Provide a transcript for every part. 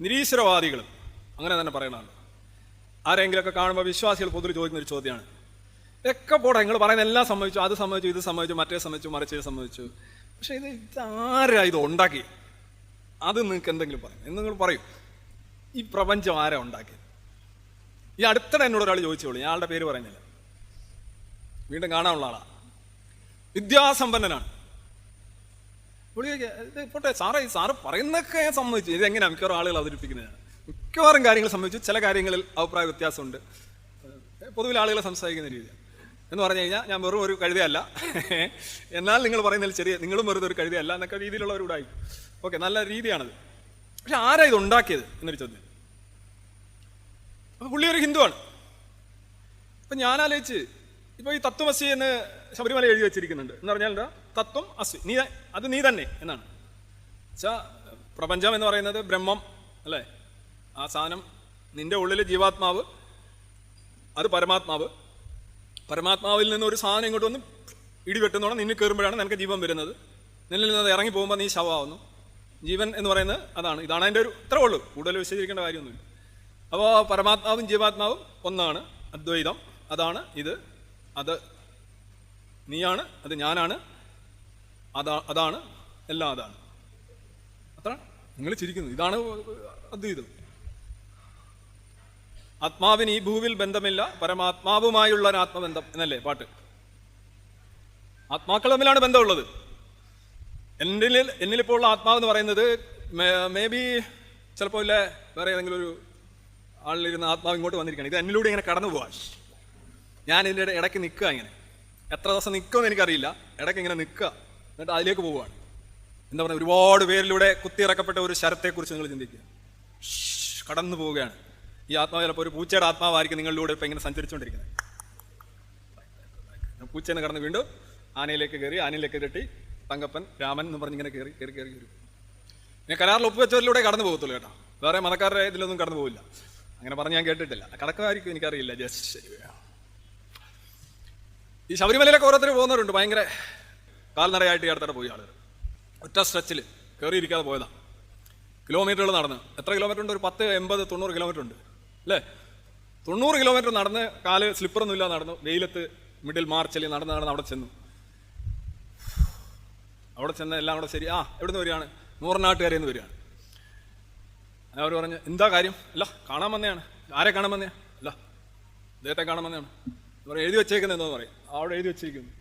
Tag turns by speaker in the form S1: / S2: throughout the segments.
S1: നിരീശ്വരവാദികൾ അങ്ങനെ തന്നെ പറയണതാണ് ആരെങ്കിലുമൊക്കെ കാണുമ്പോൾ വിശ്വാസികൾ പൊതുവെ ചോദിക്കുന്ന ഒരു ചോദ്യമാണ്. ഒക്കെ പോട്ടെ നിങ്ങൾ പറയുന്ന എല്ലാം സംഭവിച്ചു അത് സംഭവിച്ചു ഇത് സംഭവിച്ചു മറ്റേ സംഭവിച്ചു മറിച്ചേ സംഭവിച്ചു. പക്ഷേ ഇത് ഇതാരാ ഇത് ഉണ്ടാക്കി? അത് നിങ്ങൾക്ക് എന്തെങ്കിലും പറയും. എന്ന് നിങ്ങൾ പറയും. ഈ പ്രപഞ്ചം ആരാ ഉണ്ടാക്കിയത്? ഈ അടുത്തിടെ എന്നോട് ഒരാൾ ചോദിച്ചോളൂ ഞാൻ ആളുടെ പേര് പറയുന്നില്ല. വീണ്ടും കാണാനുള്ള ആളാ. വിദ്യാസമ്പന്നനാണ്. പുള്ളി ഇത് പോട്ടെ സാറേ സാറ് പറയുന്നതൊക്കെ ഞാൻ സമ്മതിച്ചു. ഇതെങ്ങനെയാണ് മിക്കവാറും ആളുകൾ അവതരിപ്പിക്കുന്നത് മിക്കവാറും കാര്യങ്ങൾ സംബന്ധിച്ചു ചില കാര്യങ്ങളിൽ അഭിപ്രായ വ്യത്യാസമുണ്ട്. പൊതുവിൽ ആളുകളെ സംസാരിക്കുന്ന രീതിയാണ്. എന്ന് പറഞ്ഞു കഴിഞ്ഞാൽ ഞാൻ വെറും ഒരു കഴുതയല്ല. എന്നാൽ നിങ്ങൾ പറയുന്നതിൽ ചെറിയ നിങ്ങളും വെറുതെ ഒരു കഴുതയല്ല എന്നൊക്കെ രീതിയിലുള്ള ഒരു രീതിയിലുള്ളവരോടായി ഓക്കെ നല്ല രീതിയാണത്. പക്ഷെ ആരാ ഇത് ഉണ്ടാക്കിയത് എന്നൊരു ചോദ്യം. അപ്പൊ പുള്ളി ഒരു ഹിന്ദുവാണ്. അപ്പൊ ഞാൻ ആലോചിച്ച് ഇപ്പൊ ഈ തത്വമസി എന്ന് ശബരിമല എഴുതി വെച്ചിരിക്കുന്നുണ്ട്. എന്ന് പറഞ്ഞാൽ എന്താ? തത്വം അസ്വി നീ അത് നീ തന്നെ എന്നാണ്. വെച്ചാൽ പ്രപഞ്ചം എന്ന് പറയുന്നത് ബ്രഹ്മം അല്ലേ? ആ സാധനം നിന്റെ ഉള്ളിൽ ജീവാത്മാവ് അത് പരമാത്മാവ്. പരമാത്മാവിൽ നിന്ന് ഒരു സാധനം ഇങ്ങോട്ട് വന്ന് ഇടിവെട്ടുന്നോണം നിന്നിൽ കയറുമ്പോഴാണ് നിനക്ക് ജീവൻ വരുന്നത്. നിന്നിൽ നിന്ന് ഇറങ്ങി പോകുമ്പോൾ നീ ശവമാവുന്നു. ജീവൻ എന്ന് പറയുന്നത് അതാണ്. ഇതാണ് അതിന്റെ ഒരു ഇത്രേ ഉള്ളൂ. കൂടുതൽ വിശദീകരിക്കേണ്ട കാര്യമൊന്നുമില്ല. അപ്പോൾ പരമാത്മാവും ജീവാത്മാവും ഒന്നാണ് അദ്വൈതം. അതാണ് ഇത്. അത് നീയാണ് അത് ഞാനാണ്. അതാ അതാണ് എല്ലാം അതാണ്. അത്ര നിങ്ങൾ ചിരിക്കുന്നു. ഇതാണ് അദ്വൈതം ആത്മാവിന് ഈ ഭൂവിൽ ബന്ധമില്ല പരമാത്മാവുമായുള്ള ഒരു ആത്മബന്ധം എന്നല്ലേ പാട്ട്? ആത്മാക്കൾ തമ്മിലാണ് ബന്ധമുള്ളത്. എന്നിൽ എന്നിലിപ്പോൾ ഉള്ള ആത്മാവ് എന്ന് പറയുന്നത് മേ ബി ചിലപ്പോൾ ഇല്ല വേറെ ഏതെങ്കിലും ഒരു ആളിലിരുന്ന ആത്മാവ് ഇങ്ങോട്ട് വന്നിരിക്കുകയാണ്. ഇത് എന്നിലൂടെ ഇങ്ങനെ കടന്നു പോവാ. ഞാൻ ഇതിന്റെ ഇടയ്ക്ക് നിൽക്കുക ഇങ്ങനെ. എത്ര ദിവസം നിൽക്കുമെന്ന് എനിക്കറിയില്ല. ഇടയ്ക്ക് ഇങ്ങനെ നിൽക്കുക. എന്നിട്ട് അതിലേക്ക് പോവുകയാണ്. എന്താ പറയുക ഒരുപാട് പേരിലൂടെ കുത്തിയിറക്കപ്പെട്ട ഒരു ശരത്തെക്കുറിച്ച് നിങ്ങൾ ചിന്തിക്കുക. കടന്നു പോവുകയാണ്. ഈ ആത്മാവ് ചിലപ്പോൾ ഒരു പൂച്ചയുടെ ആത്മാവായിരിക്കും നിങ്ങളിലൂടെ ഇപ്പം ഇങ്ങനെ സഞ്ചരിച്ചുകൊണ്ടിരിക്കുന്നത്. പൂച്ചേനെ കടന്ന് വീണ്ടും ആനയിലേക്ക് കയറി ആനയിലേക്ക് കെട്ടി തങ്കപ്പൻ രാമൻ എന്ന് പറഞ്ഞ് ഇങ്ങനെ കയറി കയറി കയറി കയറി പിന്നെ കരാറിൽ ഒപ്പുവെച്ചവരിലൂടെ കടന്നു പോകത്തുള്ളൂ കേട്ടോ. വേറെ മതക്കാരുടെ ഇതിലൊന്നും കടന്നു പോകില്ല അങ്ങനെ പറഞ്ഞ് ഞാൻ കേട്ടിട്ടില്ല. കടക്കുമായിരിക്കും എനിക്കറിയില്ല. ജസ്റ്റ് ഈ ശബരിമലയിലൊക്കെ ഓരോരുത്തർ പോകുന്നവരുണ്ട്. ഭയങ്കര കാൽനടയായിട്ട് ഈ അടുത്തിടെ പോയി ആളുകൾ. ഒറ്റ സ്ട്രെച്ചിൽ കയറിയിരിക്കാതെ പോയതാണ് കിലോമീറ്ററുകൾ നടന്ന്. എത്ര കിലോമീറ്റർ ഉണ്ട് ഒരു പത്ത് എൺപത് തൊണ്ണൂറ് കിലോമീറ്റർ ഉണ്ട് അല്ലേ? തൊണ്ണൂറ് കിലോമീറ്റർ നടന്ന് കാൽ ഇല്ലാതെ നടന്നു. വെയിലത്ത് മിഡിൽ മാർച്ചിൽ നടന്ന് നടന്ന് അവിടെ ചെന്നു. അവിടെ ചെന്ന് എല്ലാം കൂടെ ശരി. ആ എവിടുന്ന് വരികയാണ്? നൂറനാട്ടുകാരിൽ നിന്ന് വരികയാണ് അവർ പറഞ്ഞു എന്താ കാര്യം? അല്ല കാണാൻ വന്നെയാണ് ആരെ കാണാൻ വന്നേ അല്ല അദ്ദേഹത്തെ കാണാൻ വന്നെയാണ് എഴുതി വെച്ചേക്കുന്നത് എന്താന്ന് പറയും. അവിടെ എഴുതി വെച്ചേക്കുന്നു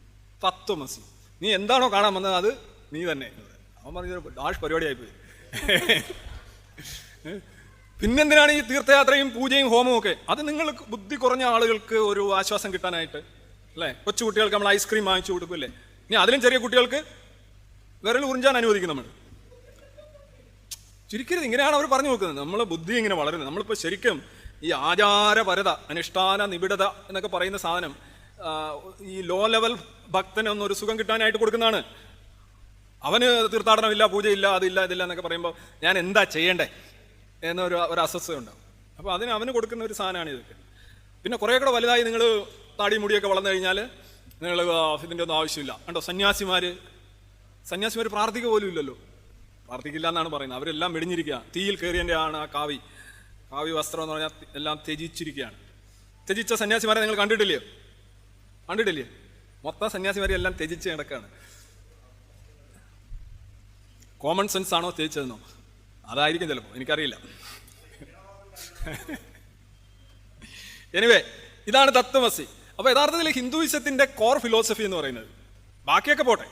S1: തത്വമസി നീ എന്താണോ കാണാൻ വന്നത് അത് നീ തന്നെ. അവൻ പറഞ്ഞൊരു ഡാഷ് പരിപാടിയായിപ്പോയി. പിന്നെന്തിനാണ് ഈ തീർത്ഥയാത്രയും പൂജയും ഹോമവും ഒക്കെ? അത് നിങ്ങൾ ബുദ്ധി കുറഞ്ഞ ആളുകൾക്ക് ഒരു ആശ്വാസം കിട്ടാനായിട്ട് അല്ലേ? കൊച്ചു കുട്ടികൾക്ക് നമ്മൾ ഐസ്ക്രീം വാങ്ങിച്ചു കൊടുക്കില്ലേ ഇനി അതിലും ചെറിയ കുട്ടികൾക്ക് വിരൽ ഉറിഞ്ചാൻ അനുവദിക്കും നമ്മൾ. ചുരുക്കരുത് ഇങ്ങനെയാണ് അവർ പറഞ്ഞു നോക്കുന്നത് നമ്മളെ ബുദ്ധി ഇങ്ങനെ വളരുന്നത് നമ്മളിപ്പോൾ ശരിക്കും ഈ ആചാരപരത അനുഷ്ഠാന നിബിഡത എന്നൊക്കെ പറയുന്ന സാധനം ഈ ലോ ലെവൽ ഭക്തന് ഒന്നൊരു സുഖം കിട്ടാനായിട്ട് കൊടുക്കുന്നതാണ്. അവന് തീർത്ഥാടനമില്ല പൂജയില്ല അതില്ല ഇതില്ല എന്നൊക്കെ പറയുമ്പോൾ ഞാൻ എന്താ ചെയ്യേണ്ടേ എന്നൊരു ഒരു അസ്വസ്ഥത ഉണ്ടാവും അപ്പോൾ അതിന് അവന് കൊടുക്കുന്ന ഒരു സാധനമാണ് ഇതൊക്കെ. പിന്നെ കുറേ കൂടെ വലുതായി നിങ്ങൾ താടി മുടിയൊക്കെ വളർന്നു കഴിഞ്ഞാൽ നിങ്ങൾ ഇതിന്റെ ഒന്നും ആവശ്യമില്ല. കണ്ടോ സന്യാസിമാർ സന്യാസിമാർ പ്രാർത്ഥിക്കുക പോലും ഇല്ലല്ലോ. പ്രാർത്ഥിക്കില്ല എന്നാണ് പറയുന്നത്. അവരെല്ലാം വെടിഞ്ഞിരിക്കുക തീയിൽ കയറിയതിന്റെ ആണ് ആ കാവി. കാവി വസ്ത്രം എന്ന് പറഞ്ഞാൽ എല്ലാം ത്യജിച്ചിരിക്കുകയാണ് ത്യജിച്ച സന്യാസിമാരെ നിങ്ങൾ കണ്ടിട്ടില്ലയോ കണ്ടിട്ടില്ലേ? മൊത്തം സന്യാസിമാരെ എല്ലാം ത്യജിച്ച് കിടക്കാണ്. കോമൺ സെൻസ് ആണോ ത്യജിച്ചതെന്നോ? അതായിരിക്കും ചിലപ്പോൾ എനിക്കറിയില്ല. എനിവേ ഇതാണ് തത്വമസി. അപ്പോൾ യഥാർത്ഥത്തിൽ ഹിന്ദുയിസത്തിന്റെ കോർ ഫിലോസഫി എന്ന് പറയുന്നത്. ബാക്കിയൊക്കെ പോട്ടെ.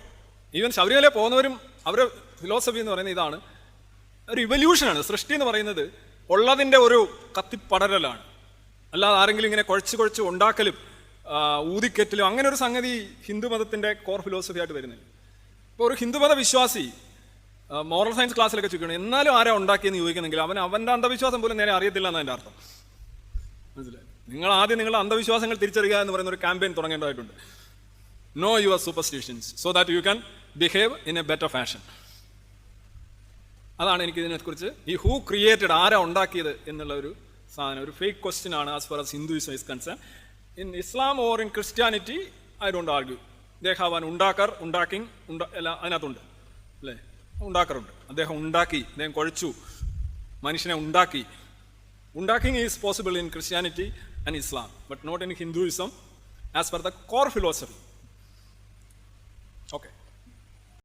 S1: ഈവൻ ശബരിമല പോകുന്നവരും അവരുടെ ഫിലോസഫി എന്ന് പറയുന്നത് ഇതാണ്. ഒരു ഇവല്യൂഷനാണ് സൃഷ്ടി എന്ന് പറയുന്നത് ഉള്ളതിന്റെ ഒരു കത്തിപ്പടരലാണ്. അല്ലാതെ ആരെങ്കിലും ഇങ്ങനെ കുഴച്ച് കുഴച്ച് ഉണ്ടാക്കലും ഊതിക്കെറ്റലും അങ്ങനെ ഒരു സംഗതി ഹിന്ദു മതത്തിന്റെ കോർ ഫിലോസഫി ആയിട്ട് വരുന്നില്ല. ഇപ്പോൾ ഒരു ഹിന്ദുമത വിശ്വാസി മോറൽ സയൻസ് ക്ലാസ്സിലൊക്കെ ചോദിക്കണം എന്നാലും ആരാ ഉണ്ടാക്കിയെന്ന് ചോദിക്കുന്നെങ്കിൽ അവൻ അവന്റെ അന്ധവിശ്വാസം പോലും നേരെ അറിയത്തില്ല എന്നാണ് എന്റെ അർത്ഥം. മനസ്സിലായി? നിങ്ങൾ ആദ്യം നിങ്ങളുടെ അന്ധവിശ്വാസങ്ങൾ തിരിച്ചറിയുക എന്ന് പറയുന്ന ഒരു campaign തുടങ്ങേണ്ടതായിട്ടുണ്ട്. Know your superstitions so that you can behave in a better fashion അതാണ് എനിക്ക് ഇതിനെക്കുറിച്ച് ഈ ഹൂ ക്രിയേറ്റഡ് ആരാ ഉണ്ടാക്കിയത് എന്നുള്ള ഒരു സാധനം ഒരു ഫേക്ക് ക്വസ്റ്റ്യൻ ആണ് as far as Hinduism is concern in Islam or in Christianity I don't have an ഉണ്ടാക്കർ ഉണ്ടാക്കിങ് ഉണ്ട അതിനകത്തുണ്ട് അല്ലേ ഉണ്ടാക്കറുണ്ട് അദ്ദേഹം ഉണ്ടാക്കി അദ്ദേഹം കുഴച്ചു മനുഷ്യനെ ഉണ്ടാക്കി ഉണ്ടാക്കിങ് is possible in Christianity and Islam but not in Hinduism as per the core philosophy okay